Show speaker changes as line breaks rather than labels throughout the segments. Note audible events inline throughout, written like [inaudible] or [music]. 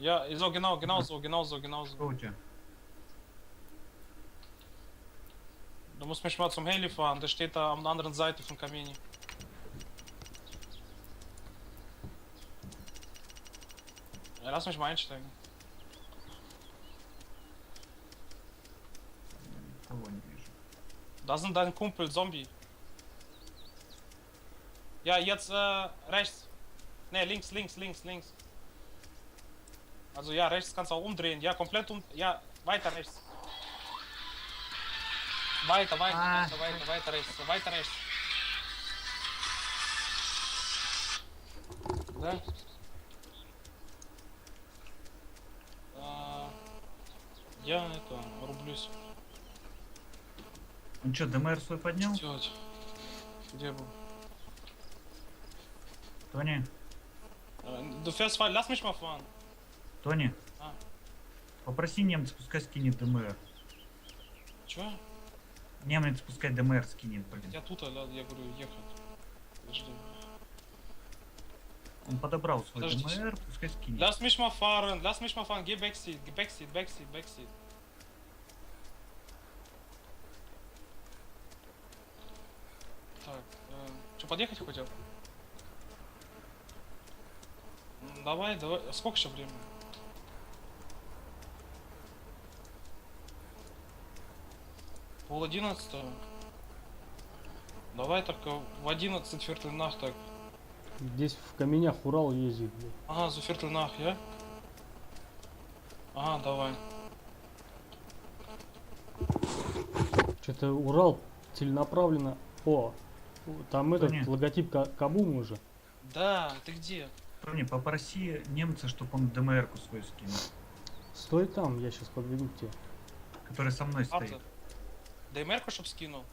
Ja, so genau, genau so, genau so, genau so.
Ludzie.
Du musst mich mal zum Heli fahren, der steht da am anderen Seite von Kamini. Ja, lass mich mal einsteigen. Da sind dein Kumpel, Zombie. Ja, jetzt äh, rechts. Ne, links, links, links, links. Also ja, rechts kannst du auch umdrehen. Ja, komplett um. Ja, weiter rechts. Weiter, weiter,
Ah.
weiter, weiter, weiter rechts, weiter rechts. Да? А, я это рублюсь.
Он что, ДМР свой поднял?
Делать. Где был?
Тони?
Äh, Du fährst lass mich mal fahren.
Тони?
А.
Попроси немца, пускай скинет ДМР.
Чё?
Немец пускай ДМР скинет, блин.
Я тут, а я говорю, ехать. Подожди.
Он подобрал свой
Подожди.
ДМР, пускай скинет.
Lass mich mal fahren, lass mich mal fahren. Geh Backseat, geh Backseat, Backseat, Backseat. Так, э, что, подъехать хотел? Давай, давай. Сколько еще времени? Пол одиннадцатого. Давай только в одиннадцать вертольнах так.
Здесь в каменях Урал ездит, блядь.
Ага, за вертольнах, я? Ага, давай.
Что-то Урал целенаправленно. О, там этот
нет.
логотип Ка- Кабум уже.
Да, ты где?
Тони, попроси немца, чтобы он ДМР-ку свою скинул.
Стой там, я сейчас подведу к тебе.
Который со мной
Артур.
стоит.
ДМР-ку чтоб скинул?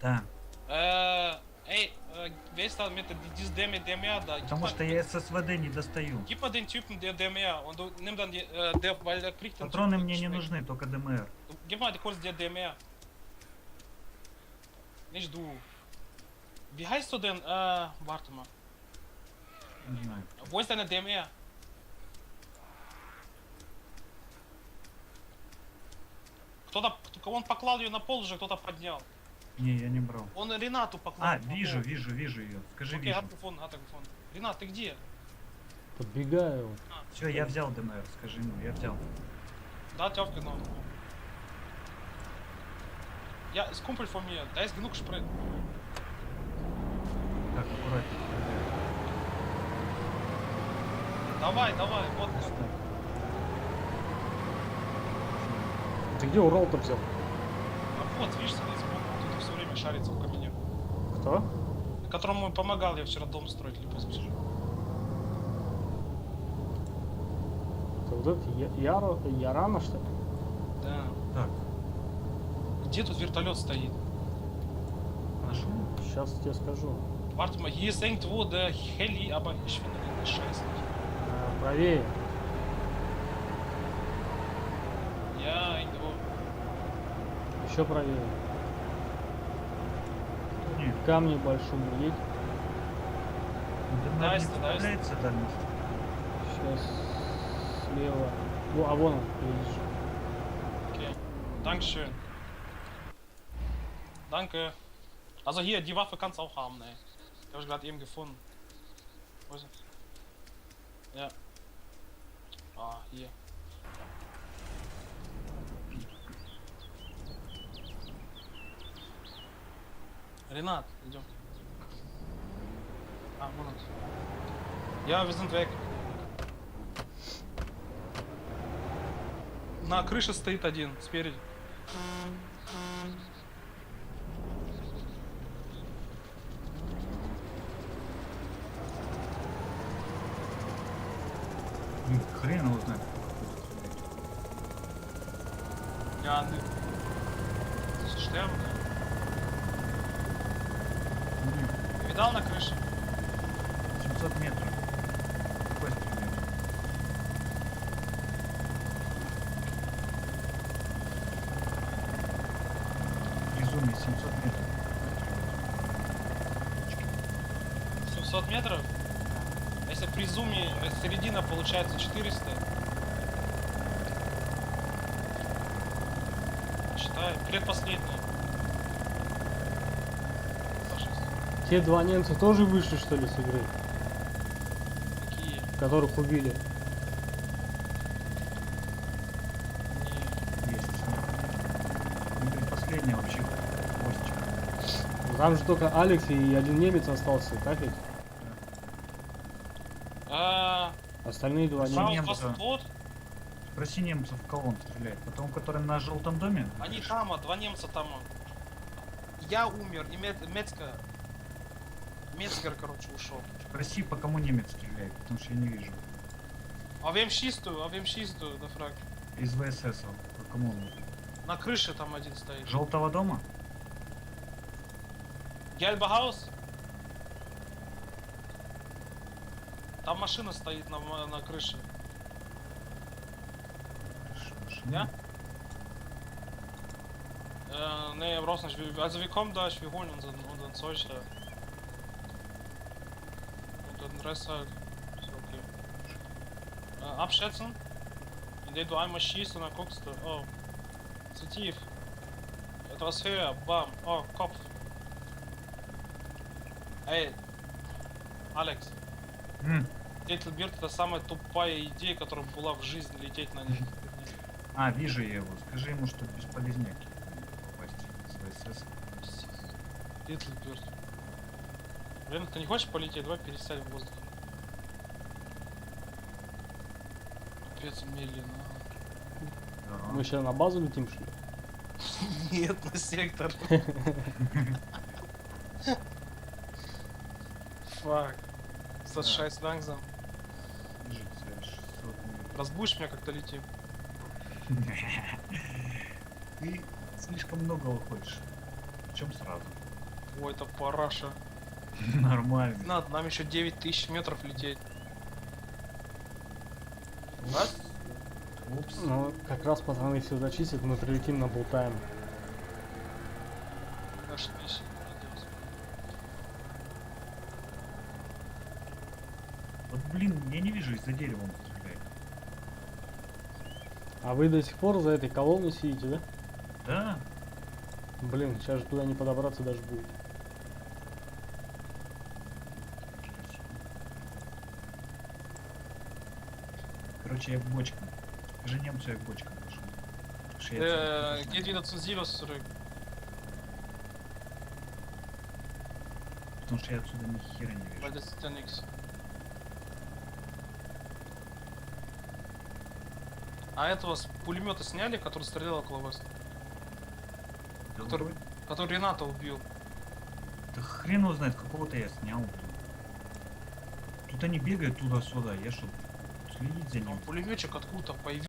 Да.
Э, Ey, äh, wer ist da mit diesem DMR, DMR da?
Потому что я ССВД не достаю.
Gib mal den Typen der DMR und du nimm dann die, äh, der, weil der kriegt den
Патроны
Typen
мне не
nicht weg.
нужны, только ДМР.
Du, Gib mal kurz der DMR. Nicht du. Wie heißt du denn? Äh, warte mal.
Не знаю.
Wo ist deine DMR? Кто-то, кто- он поклал ее на пол уже, кто-то поднял.
Не, я не брал.
Он Ренату поклал.
А, вижу,
пол.
вижу, вижу ее. Скажи,
Окей,
вижу.
а телефон, а телефон. Ренат, ты где?
Подбегаю. вот.
Все, я взял ДМР, скажи ему, я взял.
Да, Тёвка, но. Ja, ist Kumpel von mir, da ist genug Sprit.
Так, аккуратнее.
Давай, давай, вот.
Ты где Урал-то взял?
А вот, видишь, сидит сбоку, тут все время шарится в камине.
Кто?
Которому помогал я вчера дом строить или позавчера.
Это вот этот Я- Яро, Ярана, что ли?
Да.
Так,
Где тут вертолет стоит?
нашел.
Сейчас тебе скажу.
Hier ist irgendwo der Heli, aber ich finde
правее.
Ja, irgendwo.
Еще правее.
Не,
К камню большому
Дайс, дайс.
справляется дальность.
Сейчас слева. Во, а вон он, видишь.
Okay. Dankeschön. Danke. Also hier, die Waffe kannst du auch haben, ey. Die habe ich gerade eben gefunden. Wo ist sie? Ja. Ah, hier. Renat, идем. А, вон он. Wir sind weg. На крыше стоит один, спереди.
Хрен его знает.
Ja, дал на крыше?
700 метров. Безумие, 700 метров.
700 метров? А если при зуме э, середина получается 400? Считаю, предпоследняя.
Те два немца тоже вышли, что ли, с игры?
Какие?
Которых убили.
Предпоследняя вообще хвостик.
Там же только Алекс и один немец остался, так ведь?
А,
Остальные два немца.
Спроси немцев, в кого он стреляет. Потом, который на желтом доме.
Они там, а, два немца там. Я умер, и Мецка. Мецкер, короче, ушел.
Спроси, по кому немец стреляет, потому что я не вижу.
А вем чистую, а вем чистую, да фраг.
Из ВСС, по кому он?
На крыше там один стоит.
Желтого дома?
Гельбагаус? Там машина стоит на, на крыше. Ja? Äh, nee, brauchst nicht. Also wir kommen gleich, wir holen unseren, unseren Zeug da. Halt. Ist okay. Äh, abschätzen, indem du einmal schießt und dann guckst du, oh, zu tief. Etwas höher, bam, oh, Kopf. Эй, Алекс,
М,
Тетельберт это самая тупая идея, которая была в жизни лететь на них.
А, вижу я его. Скажи ему, что бесполезняк попасть с ВСС.
Тетельберт. Блин, ты не хочешь полететь? Давай пересядем в воздух. Капец медленно.
Да.
Мы сейчас на базу летим, что ли? [laughs]
Нет, на сектор. Фак.
Тебя, 600 метров.
Разбудишь меня, как-то летим.
Ты слишком много хочешь. Причем сразу.
Ой, это параша. [laughs]
Нормально.
Надо, нам еще 9000 метров лететь. Раз?
Упс.
Ну, как раз пацаны все зачистят, мы прилетим на болтаем.
Молодец.
Вот блин, я не вижу из-за дерева он стреляет.
А вы до сих пор за этой колонной сидите, да?
Да?
Блин, сейчас же туда не подобраться даже будет.
Короче, я к бочкам. Скажи немцу, я к бочкам пошел. Потому что я
Äh,
отсюда
geht wieder zu Silos zurück.
Потому что я отсюда ни хера не вижу.
ja nix. А этого с пулемета сняли, который стрелял около вас? который-? Который Рената убил.
Да хрен его знает, какого-то я снял. Тут они бегают туда-сюда, я что, следить за ним?
Пулеметчик откуда-то появился.